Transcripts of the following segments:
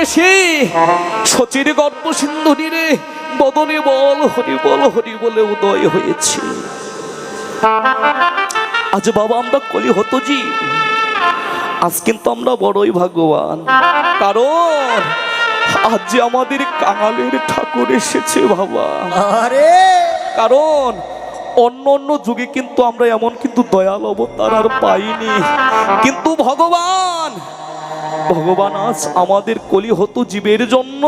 এসে সচির গর্ব সিন্ধুরে বদনে বল হরি বল হরি বলে উদয় হয়েছে। আজ বাবা আমরা কলি হতো জি আজ কিন্তু আমরা বড়ই ভাগ্যবান। কারণ আজ যে আমাদের কাঙালের ঠাকুর এসেছে বাবা। আরে! কারণ অন্য অন্য যুগে কিন্তু আমরা এমন কিন্তু দয়াল অবতার আর পাইনি। কিন্তু ভগবান ভগবান আজ আমাদের কলি হতো জীবের জন্য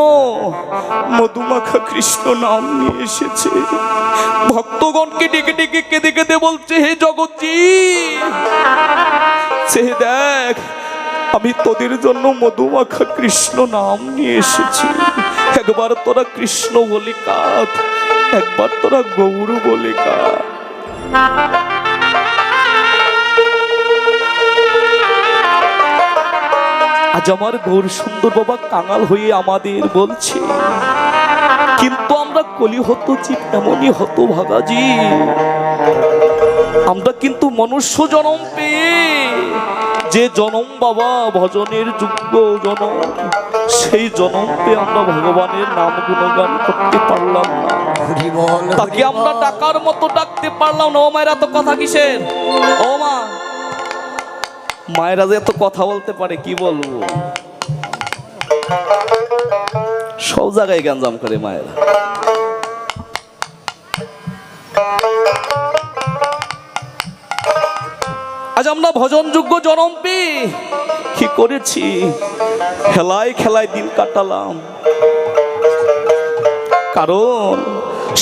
মধুমাখা কৃষ্ণ নাম নিয়ে এসেছে। ভক্তগণকে ডেকে ডেকে কেঁদে কেঁদে বলছে, হে জগৎজি সে দেখ, আমি তোদের জন্য মধুমাখা কৃষ্ণ নাম নিয়ে এসেছি। একবার তোরা কৃষ্ণ বলে কাঁদ, একবার তোরা গৌর বলে কাঁদ। আজ আমার গৌর সুন্দর বাবা কাঙাল হয়ে আমাদের বলছে কিন্তু আমরা কলি হতো জীব এমনই হতো ভাগাজি আমরা কিন্তু মনুষ্য জনম পেয়ে যে জনম বাবা ভজনের যোগ্য জনম সেই জনম পেয়ে আমরা ভগবানের নাম গুণগান করতে পারলাম না। তাকে আমরা টাকার মতো ডাকতে পারলাম না। ও মায়ের তো কথা কিসের? ও মা মায়েরা যে এত কথা বলতে পারে, কি বলব? সব জায়গায় গ্যাঞ্জাম করে মায়েরা। আজ আমরা ভজনযোগ্য জনম পেয়ে কি করেছি? খেলায় খেলায় দিন কাটালাম। কারণ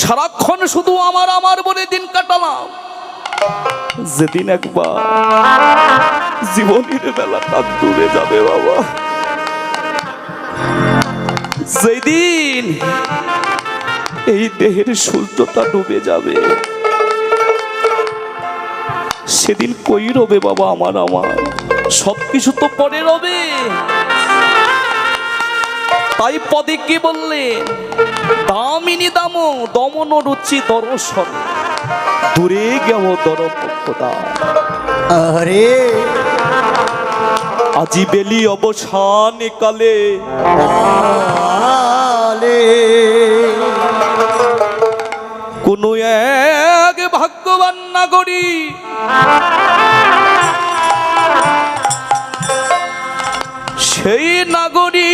সারাক্ষণ শুধু আমার আমার বলে দিন কাটালাম। যেদিন একবার জীবনের বেলাটা দূরে যাবে বাবা। যেদিন এই দেহের সূর্যটা ডুবে যাবে, সেদিন কই রবে বাবা আমার আমার সব কিছু তো পরে রবে। তাই পদে কি বললেন দামিনী দাম দমন রুচি দর্শন। গেল দরপক্ষদা আরে আজি বেলি অবসান কালে। কোন এক ভাগ্যবান নাগরী সেই নাগরী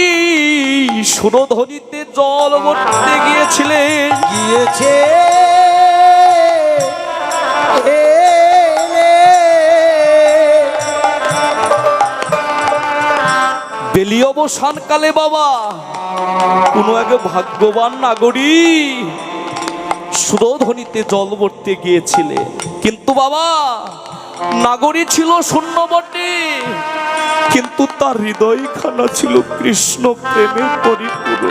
সুরধ্বনিতে জল ভরতে গিয়েছিলেন। গিয়েছে। বেলি অবসান কালে বাবা, কোন এক ভাগ্যবান নাগরী সুরধ্বনিতে জল ভরতে গিয়েছিলেন কিন্তু বাবা, নাগরী ছিল শূন্য বটে, কিন্তু তার হৃদয়খানা ছিল কৃষ্ণ প্রেমে পরিপূর্ণ।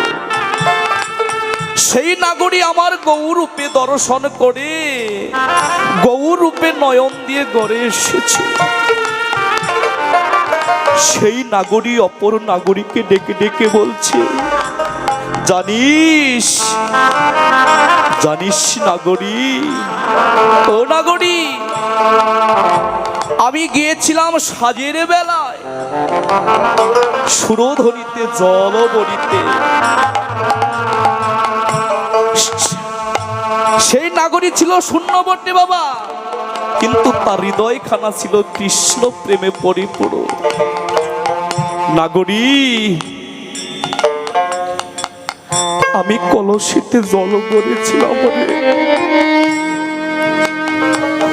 সেই নাগরী আমার গৌরূপে দর্শন করে, গৌরূপে নয়ন দিয়ে গড়ে এসেছে। সেই নাগরী অপর নাগরীকে ডেকে ডেকে বলছে, জানিস জানিস নাগরী? ও নাগরী, আমি গিয়েছিলাম সাজের বেলায় সুরধ্বনিতে জল বলিতে সেই নাগরী ছিল শূন্য বটে বাবা, কিন্তু তার হৃদয়খানা ছিল কৃষ্ণ প্রেমে পরিপূর্ণ। নাগরী। আমি কলসিতে জল করেছিলাম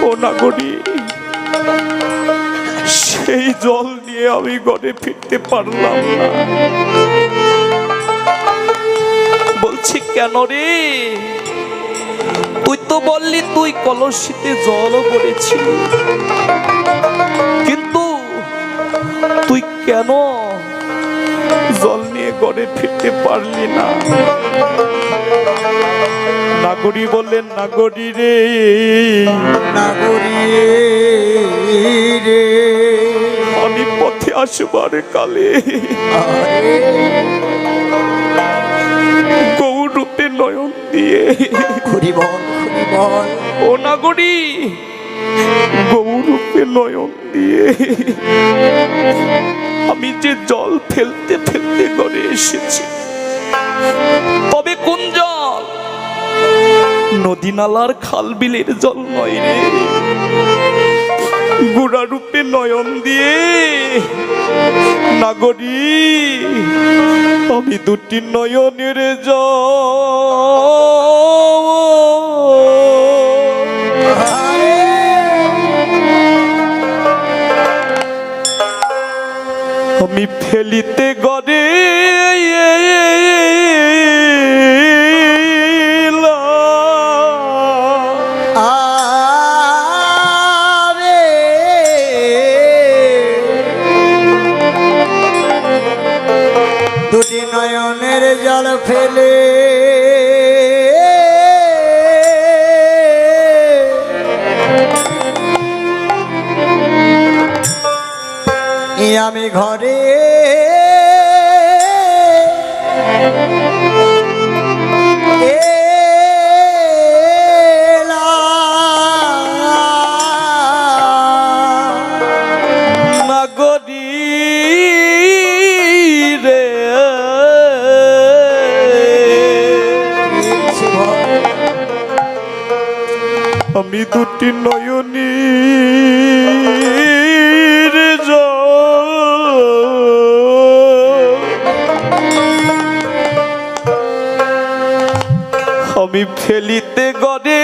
ও নাগরী, সেই জল নিয়ে আমি ঘরে ফিরতে পারলাম না। বলছি, কেন রে? তুই তো বললি তুই কলসিতে জল করেছিলি কিন্তু তুই কেন ঘরে ফিরতে পারলি না। নাগরী বললেন নাগরী রে। নাগরী রে। আমি পথে আসবার কালে গৌরূপে নয়ন দিয়ে বল বল ও নাগরী গৌরূপে নয়ন দিয়ে আমি যে জল ফেলতে ফেলতে ঘরে এসেছি, তবে কোন জল? নদী নালার খাল বিলের জল নয় রে। গুড়া রূপে নয়ন দিয়ে নাগরী আমি দুটি নয়নের জল। আমি ফেলিতে আমি দুটি নয়নী আমি ফেলিতে গড়ে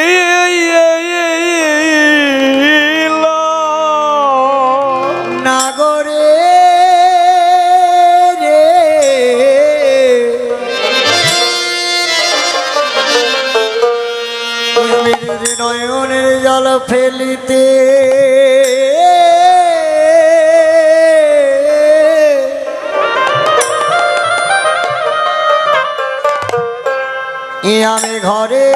আমি ঘরে।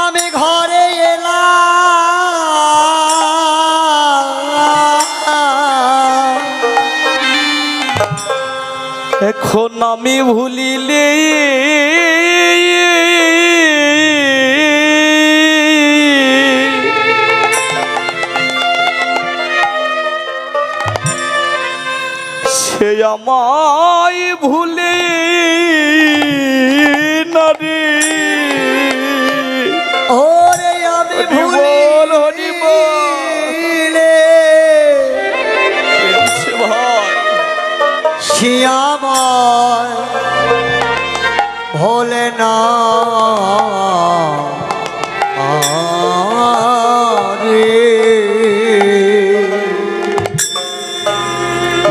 আমি ঘরে এলাম। এখন আমি ভুলিলে আমায় ভুলে না রে ওরে আমি হরি বল, হরি সে ভোলে না।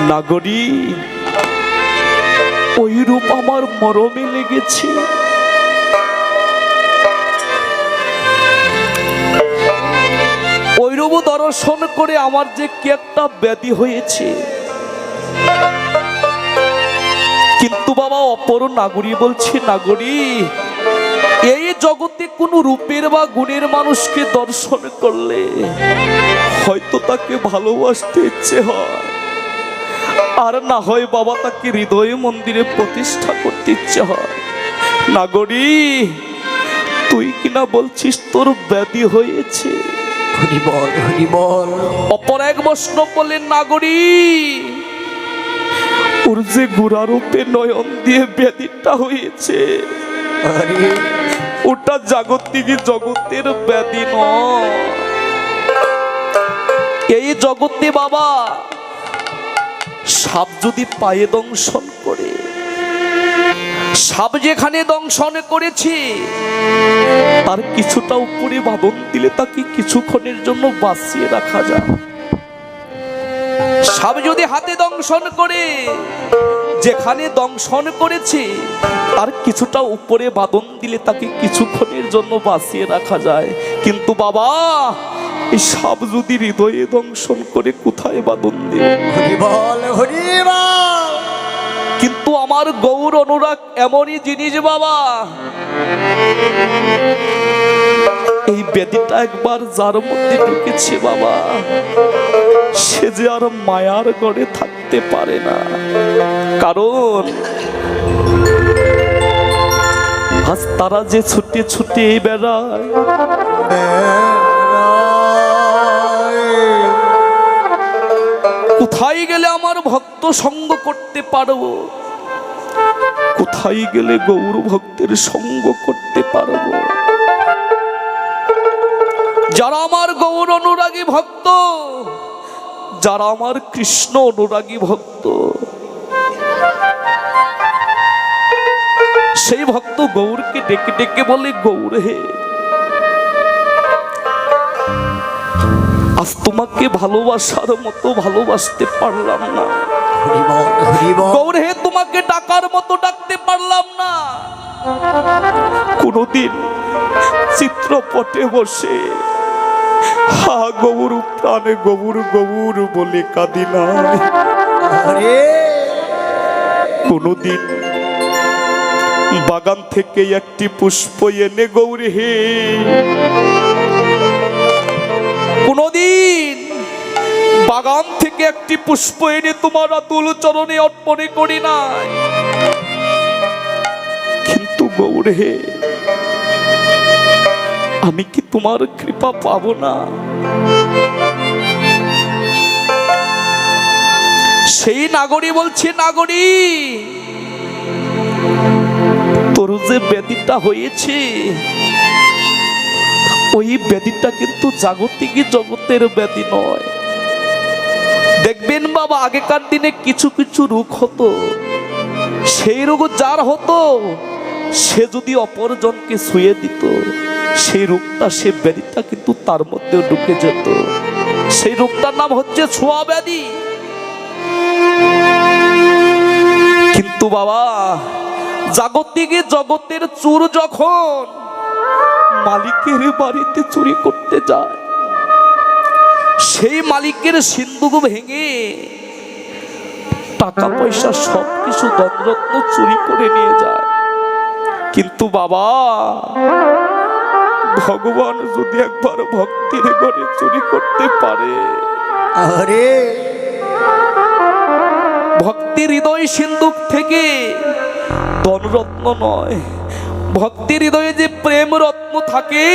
নাগরী আমার মরমে লেগেছে। রূপ দর্শন করে আমার যে কি একটা ব্যাধি হয়েছে। কিন্তু বাবা, অপর নাগরী বলছে, নাগরী, এই জগতে কোনো রূপের বা গুণের মানুষকে দর্শন করলে হয়তো তাকে ভালোবাসতে ইচ্ছে হয়। আর না হয় বাবা তাকে হৃদয় মন্দিরে প্রতিষ্ঠা করতে ইচ্ছে হয়। নাগরী তুই কিনা বলছিস তোর ব্যাধি হয়েছে? অপর এক বৈষ্ণব বললেন নাগরী ওর যে গুড়ারূপে নয়ন দিয়ে ব্যাধিটা হয়েছে ওটা জাগতিক জগতের ব্যাধি নয়। এই জগতে বাবা সাপ যদি পায়ে দংশন করে, সাপ যেখানে দংশন করেছে, তার কিছুটা উপরে বাঁধন দিলে তাকে কিছুক্ষণের জন্য বাঁচিয়ে রাখা যায়। সাপ যদি হাতে দংশন করে, যেখানে দংশন করেছে, তার কিছুটা উপরে বাদন দিলে তাকে কিছুক্ষণের জন্য বাঁচিয়ে রাখা যায়। কিন্তু বাবা এই সাপ যদি হৃদয়ে দংশন করে কোথায় বাদন দেবে হরি হরি কিন্তু আমার গৌর অনুরাগ এমনই জিনিস বাবা। এই ব্যাধিটা একবার যার মধ্যে ঢুকেছে বাবা। সে যে আর মায়ার গড়ে থাকতে পারে না। কারণ আজ তারা যে ছুটে ছুটে বেড়ায় গেলে আমার ভক্ত সঙ্গ করতে পারব? কোথায় গেলে গৌর ভক্তের সঙ্গ করতে পারব? যারা আমার গৌর অনুরাগী ভক্ত, যারা আমার কৃষ্ণ অনুরাগী ভক্ত, সেই ভক্ত গৌরকে ডেকে ডেকে বলে, গৌর হে আজ তোমাকে ভালোবাসার মতো ভালোবাসতে পারলাম না। গৌর তোমাকে ডাকার মতো ডাকতে পারলাম না। কোনদিন চিত্রপটে বসে হা গৌর প্রাণে গৌর গৌর বলে কাঁদি না। কোনদিন বাগান থেকে একটি পুষ্প এনে গৌরী বাগান থেকে একটি পুষ্প এনে তোমার আতুল চরণে অর্পণে করি নাই। কিন্তু গৌর, আমি কি তোমার কৃপা পাব না? সেই নাগরী বলছে, নাগরী, তোর যে ব্যাধিটা হয়েছে, ওই ব্যাধিটা কিন্তু জাগতিক জগতের ব্যাধি নয়। দেখবেন বাবা, আগেকার দিনে কিছু কিছু রোগ হতো। সেই রোগ যার হতো, সে যদি অপরজনকে শুয়ে দিত, সেই রোগটা, সে ব্যাধিটা কিন্তু তার মধ্যে ঢুকে যেত। সেই রোগটার নাম হচ্ছে ছোঁয়া ব্যাধি। কিন্তু বাবা, জাগতিক জগতের চোর যখন মালিকের বাড়িতে চুরি করতে যায় সেই মালিকের সিন্ধুক ভেঙে টাকা পয়সা সব কিছু চুরি করে নিয়ে যায়। কিন্তু বাবা ভগবান যদি একবার ভক্তির ঘরে চুরি করতে পারে। হরে ভক্তির হৃদয় সিন্ধুক থেকে ধনরত্ন নয় ভক্তি হৃদয়ে যে প্রেম রত্ন থাকে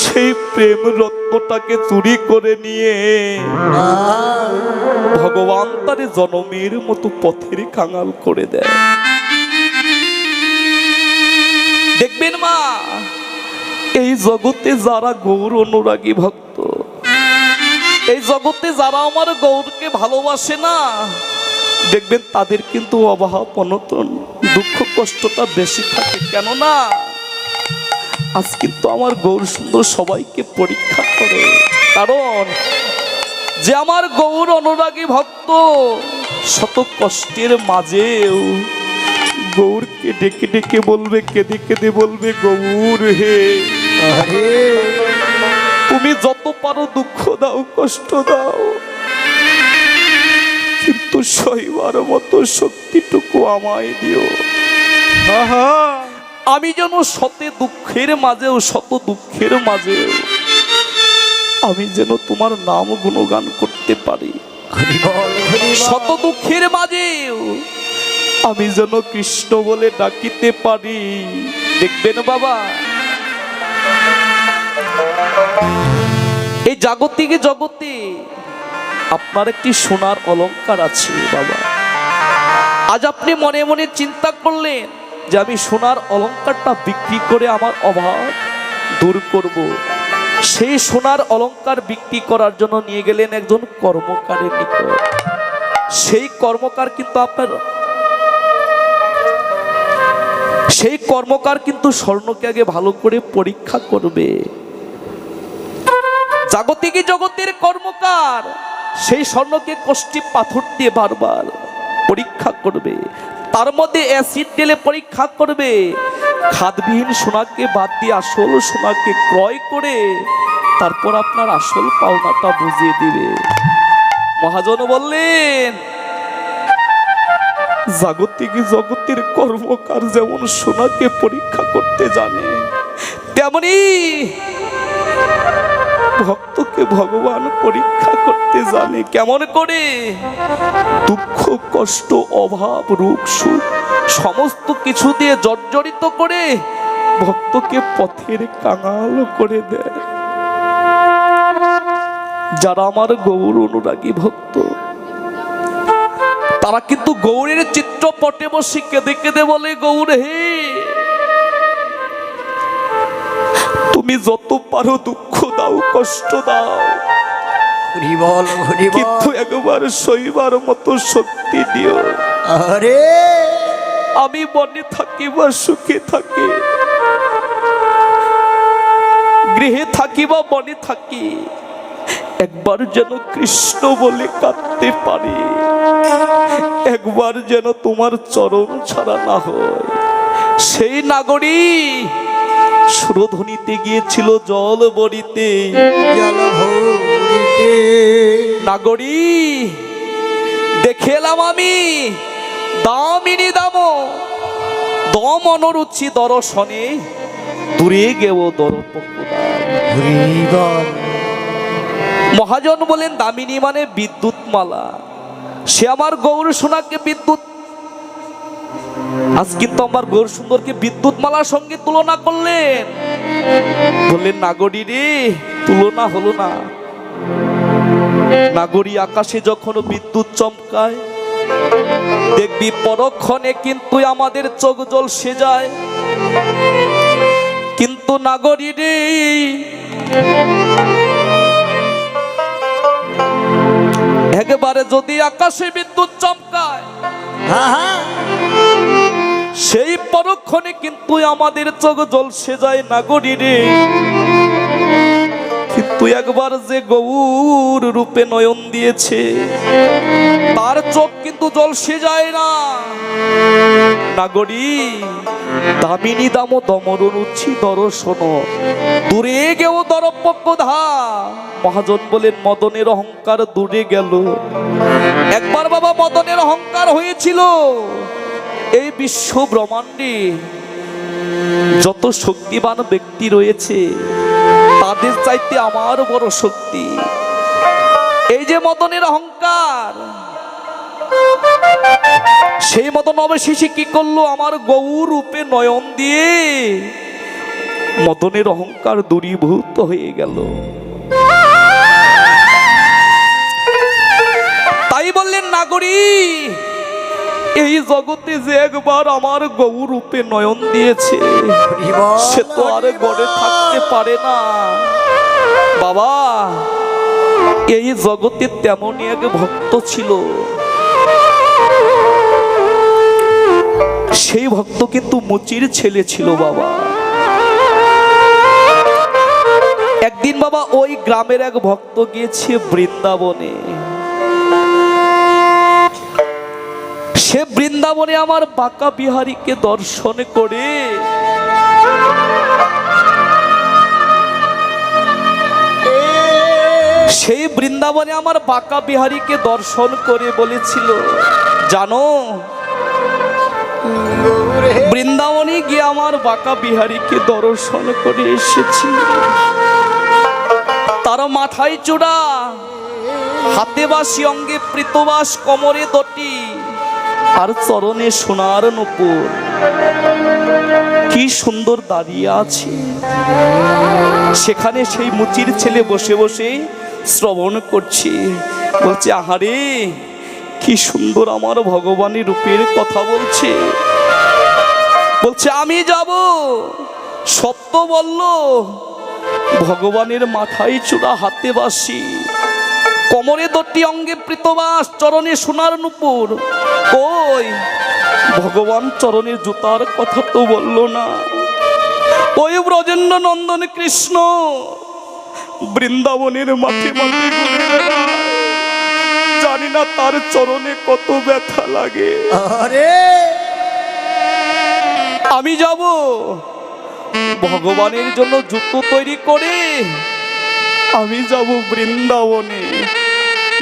সেই প্রেম রত্নটাকে চুরি করে নিয়ে ভগবান তার জনমের মতো পথের কাঙাল করে দেয়। দেখবেন মা, এই জগতে যারা গৌর অনুরাগী ভক্ত, এই জগতে যারা আমার গৌরকে ভালোবাসে না, দেখবেন তাদের কিন্তু অভাব অনতন দুঃখ কষ্টটা বেশি থাকে। কেননা আজ কিন্তু আমার গৌর সুন্দর সবাইকে পরীক্ষা করে। কারণ যে আমার গৌর অনুরাগী ভক্ত শত কষ্টের মাঝেও গৌরকে ডেকে ডেকে বলবে কেঁদে কেঁদে বলবে গৌর হে। তুমি যত পারো দুঃখ দাও কষ্ট দাও। কিন্তু সইবার মতো শক্তিটুকু আমায় দিও। আমি যেন শতে দুঃখের মাঝেও শত দুঃখের মাঝে আমি যেন তোমার নাম গুণগান করতে পারি। শত দুঃখের মাঝেও আমি যেন কৃষ্ণ বলে ডাকিতে পারি। দেখবেন বাবা। এই জাগতিক জগতে আপনার একটি সোনার অলঙ্কার আছে বাবা। আজ আপনি মনে মনে চিন্তা করলেন যে আমি সোনার অলংকারটা বিক্রি করে আমার অভাব দূর করব। সেই সোনার অলঙ্কার বিক্রি করার জন্য নিয়ে গেলেন একজন কর্মকারের নিকট সেই কর্মকার কিন্তু আপনার সেই কর্মকার কিন্তু স্বর্ণকে আগে ভালো করে পরীক্ষা করবে জাগতিক জগতের কর্মকার, সেই স্বর্ণকে কষ্টি পাথর দিয়ে বারবার পরীক্ষা করবে। তার মধ্যে অ্যাসিড ঢেলে পরীক্ষা করবে। খাদবিহীন সোনাকে বাদ দিয়ে আসল সোনাকে ক্রয় করে তারপর আপনার আসল পাওনাটা বুঝিয়ে দিবে। মহাজন বললেন, জাগতিক জগতের কর্মকার যেমন সোনাকে পরীক্ষা করতে জানে, তেমনি ভক্তকে ভগবান পরীক্ষা করতে জানে কেমন করে দুঃখ, কষ্ট, অভাব রূপ সুখ সমস্ত কিছু দিয়ে জর্জরিত করে ভক্তকে পথের কাঙাল করে দেয়। যারা আমার গৌর অনুরাগী ভক্ত, তারা কিন্তু গৌরের চিত্রপটে বসে কেঁদে কেঁদে বলে, গৌর হে, তুমি যত পারো দুঃখ দাও, কষ্ট দাও। কিন্তু একবার সইবার মতো শক্তি দিও। আরে আমি বনে থাকি বা সুখে থাকি। গৃহে থাকি বা বনে থাকি একবার যেন কৃষ্ণ বলে কাঁদতে পারি। একবার যেন তোমার চরণ ছাড়া না হয়। সেই নাগরী সুরধ্বনিতে গিয়েছিল জল বড়িতে। জল ভরিতে নাগরী দেখে এলাম আমি দামিনী দাম দম অনুরুচি দর্শনে। দূরে গেও বল মহাজন বলেন দামিনী মানে বিদ্যুৎ মালা সে আমার গৌর সোনাকে বিদ্যুৎ আজ কিন্তু আমার গৌর সুন্দরকে বিদ্যুৎ মালার সঙ্গে তুলনা করলেন। বললেন নাগরী রে তুলনা হলো না। নাগরী আকাশে যখন বিদ্যুৎ চমকায় দেখবি পরক্ষণে কিন্তু আমাদের চোখ জল সে যায়। কিন্তু নাগরী একেবারে যদি আকাশে বিদ্যুৎ চমকায় হ্যাঁ হ্যাঁ। সেই পরক্ষণে কিন্তু আমাদের চোখ জলসে যায় নাগরী রে। কিন্তু একবার যে গৌর রূপে নয়ন দিয়েছে, তার চোখ কিন্তু জল সে যায় না। নাগরী দামিনী দাম দমর রুচি দর্শন। দূরে গেও দরপক্ষ ধা মহাজন বলেন, মদনের অহংকার দূরে গেল। একবার বাবা মদনের অহংকার হয়েছিল। এই বিশ্ব ব্রহ্মাণ্ডে যত শক্তিবান ব্যক্তি রয়েছে, তাদের চাইতে আমার বড় শক্তি। এই যে মদনের অহংকার, সেই মতন অবশেষে কি করল? আমার গৌর রূপে নয়ন দিয়ে মদনের অহংকার দূরীভূত হয়ে গেল। তাই বললেন, নাগরী এই জগতে যে একবার আমার গৌর রূপে নয়ন দিয়েছে সে তো আর গড়ে থাকতে পারে না। বাবা এই জগতে তেমনই এক ভক্ত ছিল। সেই ভক্ত কিন্তু মুচির ছেলে ছিল বাবা। একদিন বাবা ওই গ্রামের এক ভক্ত গিয়েছে বৃন্দাবনে। সে বৃন্দাবনে আমার বাঁকা বিহারীকে দর্শন করে। সেই বৃন্দাবনে আমার বাঁকা বিহারীকে দর্শন করে বলেছিল, জানো, বৃন্দাবনে গিয়ে আমার বাঁকা বিহারীকে দর্শন করে এসেছি। তার মাথায় চূড়া হাতে বাসি অঙ্গে প্রীতবাস কোমরে দটি আর চরণে সোনার নপুর। কি সুন্দর দাঁড়িয়ে আছে। সেখানে সেই মুচির ছেলে বসে বসে শ্রবণ করছে। বলছে, আহারে, কি সুন্দর আমার ভগবানের রূপের কথা বলছে। বলছে, আমি যাব। সত্য বলল, ভগবানের মাথায় চূড়া হাতে বাসি কোমরে দটি অঙ্গে প্রীতবাস চরণে সোনার নুপুর। ওই ভগবান চরণের জুতার কথা তো বলল না। ওই ব্রজেন্দ্র নন্দন কৃষ্ণ বৃন্দাবনের মাঠে মাঠে জানি না তার চরণে কত ব্যথা লাগে। আরে আমি যাব ভগবানের জন্য জুতো তৈরি করে। আমি যাব বৃন্দাবনে।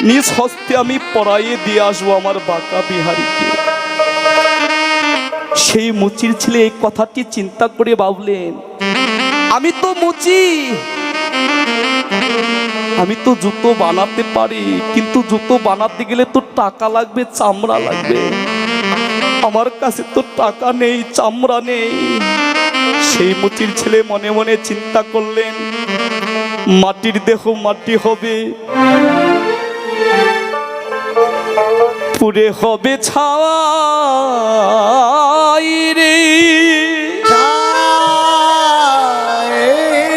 নিজ হস্তে আমি পড়াইয়ে দিয়ে আসব আমার বাঁকা বিহারীকে। সেই মুচির ছেলে এই কথাটি চিন্তা করে ভাবলেন, আমি তো মুচি। আমি তো জুতো বানাতে পারি, কিন্তু জুতো বানাতে গেলে তো টাকা লাগবে, চামড়া লাগবে। আমার কাছে তো টাকা নেই, চামড়া নেই। সেই মুচির ছেলে মনে মনে চিন্তা করলেন, মাটির দেহ মাটি হবে। পুরে হবে ছাওয়াই রে।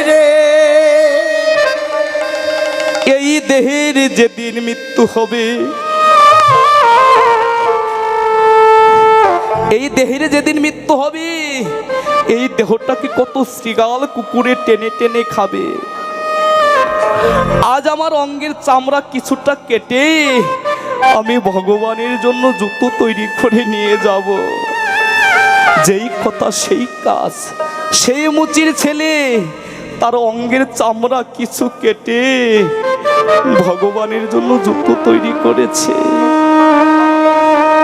রে। এই দেহের যেদিন মৃত্যু হবে এই দেহের যেদিন মৃত্যু হবে এই দেহটাকে কত শ্রীগাল কুকুরে টেনে টেনে খাবে। আজ আমার অঙ্গের চামড়া কিছুটা কেটে আমি ভগবানের জন্য জুতো তৈরি করে নিয়ে যাব। যেই কথা, সেই কাজ। সেই মুচির ছেলে, তার অঙ্গের চামড়া কিছু কেটে ভগবানের জন্য জুতো তৈরি করেছে।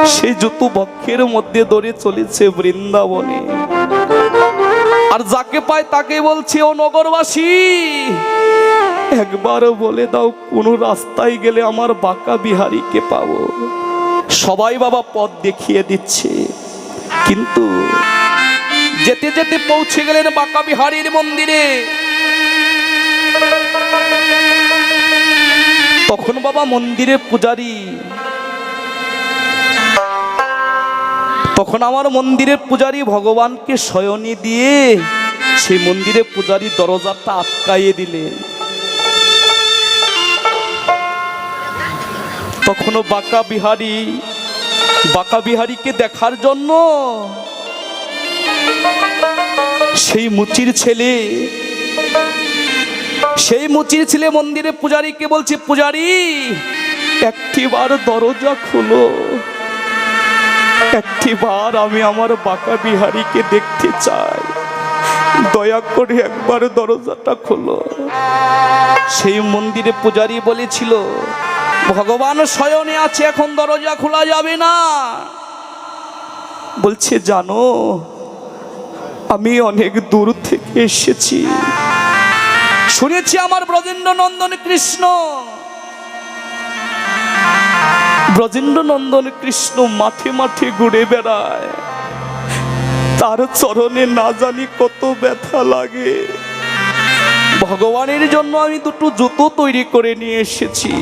সেই জুতো বক্ষের মধ্যে ধরে চলেছে বৃন্দাবনে। আর যাকে পায় তাকে বলছে, ও নগরবাসী একবার বলে দাও, কোনো রাস্তায় গেলে আমার বাঁকা বিহারীকে পাবো। সবাই বাবা পথ দেখিয়ে দিচ্ছে। কিন্তু যেতে যেতে পৌঁছে গেলেন বাঁকা বিহারীর মন্দিরে। তখন বাবা মন্দিরে পূজারী, তখন আমার মন্দিরের পূজারী ভগবানকে শয়নী দিয়ে সেই মন্দিরে পূজারী দরজাটা আটকাইয়ে দিলেন। তখনও বাঁকা বিহারী, বাঁকা বিহারীকে দেখার জন্য সেই মুচির ছেলে, সেই মুচির ছেলে মন্দিরে পূজারীকে বলছে, পূজারী, একটিবার দরজা খুলো। একটিবার আমি আমার বাঁকা বিহারীকে দেখতে চাই। দয়া করে একবার দরজাটা খোলো। সেই মন্দিরে পূজারী বলেছিল ভগবান শয়নে আছে, এখন দরজা খোলা যাবে না। বলছে, জানো, আমি অনেক দূর থেকে এসেছি। শুনেছি আমার ব্রজেন্দ্র নন্দন কৃষ্ণ। ব্রজেন্দ্র নন্দন কৃষ্ণ মাঠে মাঠে ঘুরে বেড়ায়। তার চরণে না জানি কত ব্যথা লাগে। ভগবানের জন্য আমি দুটো জুতো তৈরি করে নিয়ে এসেছি।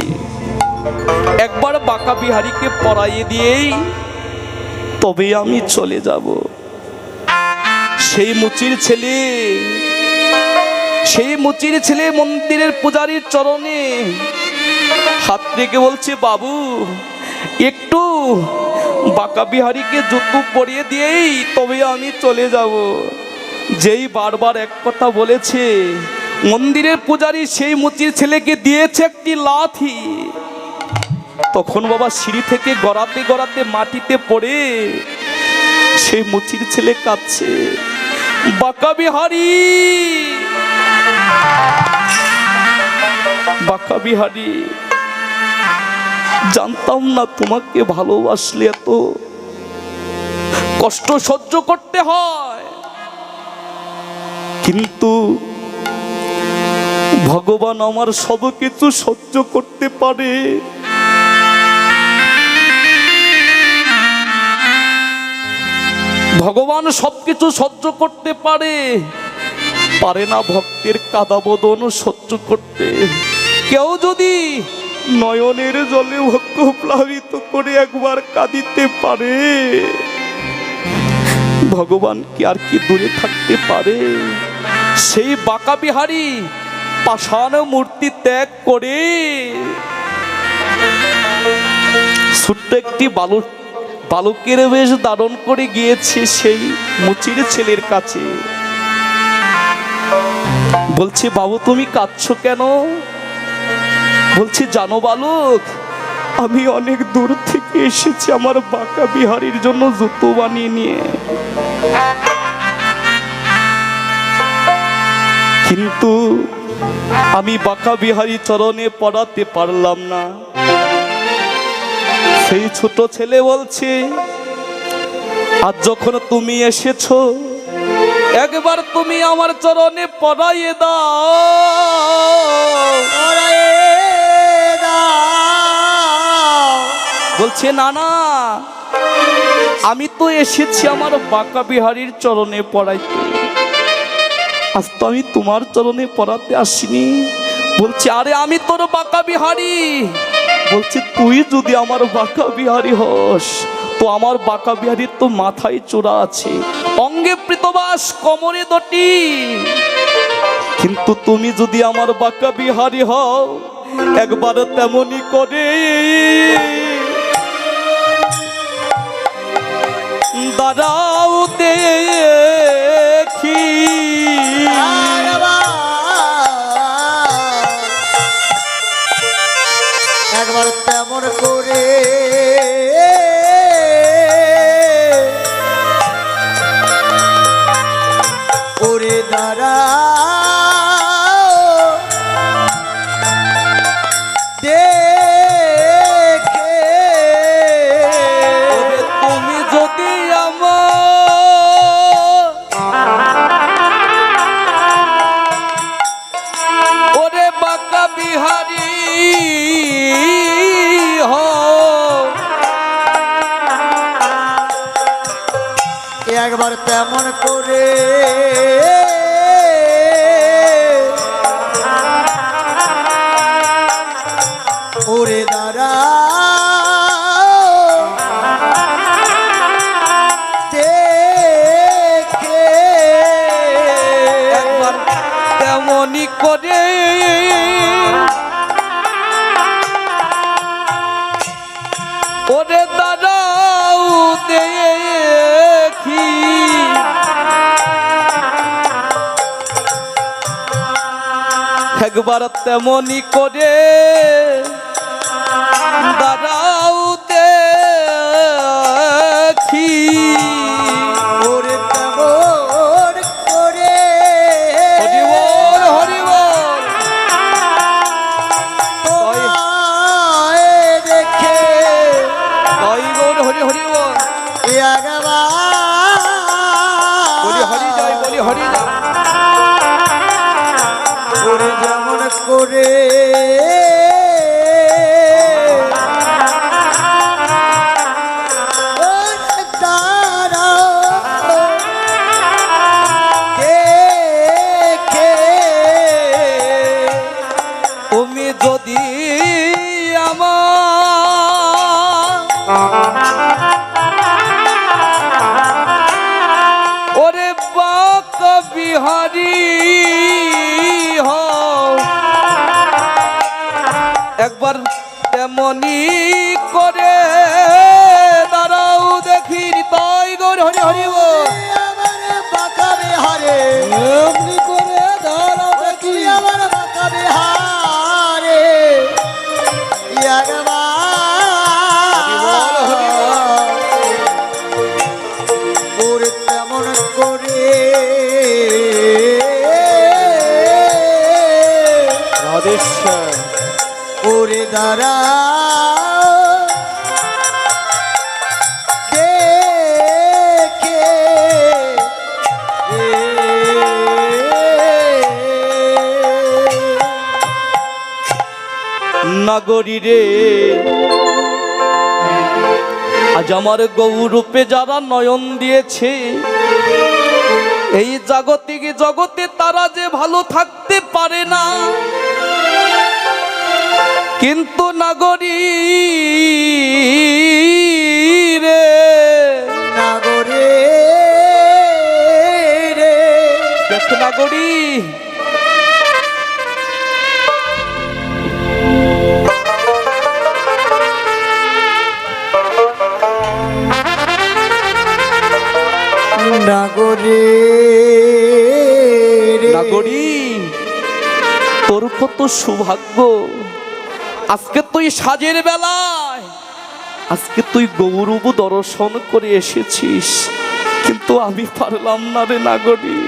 একবার বাঁকা বিহারীকে পড়াইয়ে দিয়েই তবে আমি চলে যাব। সেই মুচির ছেলে, সেই মুচির ছেলে মন্দিরের পূজারীর চরণে হাত রেখে বলছে, বাবু, একটু বাঁকা বিহারীকে জুতো পরিয়ে দিয়েই তবে আমি চলে যাব। যেই বারবার এক কথা বলেছে, মন্দিরের পূজারী সেই মুচির ছেলেকে দিয়েছে একটি লাথি। তখন বাবা সিঁড়ি থেকে গড়াতে গড়াতে মাটিতে পড়ে। সেই মুচির ছেলে কাঁদছে। বাঁকা বিহারি! বাঁকা বিহারি! জানতাম না তোমাকে ভালোবাসলে এত। কষ্ট সহ্য করতে হয়। কিন্তু ভগবান আমার সব কিছু সহ্য করতে পারে। ভগবান সবকিছু সহ্য করতে পারে। পারে না ভক্তের কাদাবদন সহ্য করতে। কেউ যদি নয়নের জলে ভক্ত প্লাবিত করে একবার কাঁদিতে পারে, ভগবান কি আর কি দূরে থাকতে পারে? সেই বাঁকা বিহারী পাষাণ মূর্তি ত্যাগ করে ছোট্ট একটি বালক বালকের বেশ দারণ করে গিয়েছে সেই মুচির ছেলের কাছে। বলছে, বাবু, তুমি কাঁদছ কেন? বলছি, জানো বালক, আমি অনেক দূর থেকে এসেছি আমার বাঁকা বিহারীর জন্য জুতো বানিয়ে নিয়ে। কিন্তু আমি বাঁকা বিহারী চরণে পড়াতে পারলাম না। সেই ছোট ছেলে বলছে, আজ যখন তুমি এসেছ, একবার তুমি আমার চরণে পড়াইয়ে দাও। দাও বলছে, না না, আমি তো এসেছি আমার বাঁকা বিহারীর চরণে পড়াইতে। আজ তো আমি তোমার চরণে পড়াতে আসিনি। বলছি, আরে, আমি তোর বাঁকা বিহারি। বলছি, তুই যদি আমার বাঁকা বিহারি হস, তো আমার বাঁকা বিহারির তো মাথায় চোরা আছে। অঙ্গে প্রীতবাস, কমরে দটি। কিন্তু তুমি যদি আমার বাঁকা বিহারি হও, একবার তেমনি করে দাঁড়াও দেখি। একবার তেমন করে। করে দাঁড়া। তেমন করে একবার তেমনি করে দাঁড়াও একবার তেমনি করে। দাঁড়াও দেখি তাই গৌর, হরি হরি আমার বাঁকা বিহারে এমনি করে দাঁড়াও দেখি। আমার করে। দাঁড়া নগরী রে, আজ আমার গৌরূপে যারা নয়ন দিয়েছে, এই জাগতিক জগতে তারা যে ভালো থাকতে পারে না কিন্তু নাগরী রে। নাগরে রে। নাগরী। নাগরী তোর কত সৌভাগ্য। আজকে তুই সাজের বেলায়, আজকে তুই গৌরব দর্শন করে এসেছিস, কিন্তু আমি পারলাম না রে নাগরী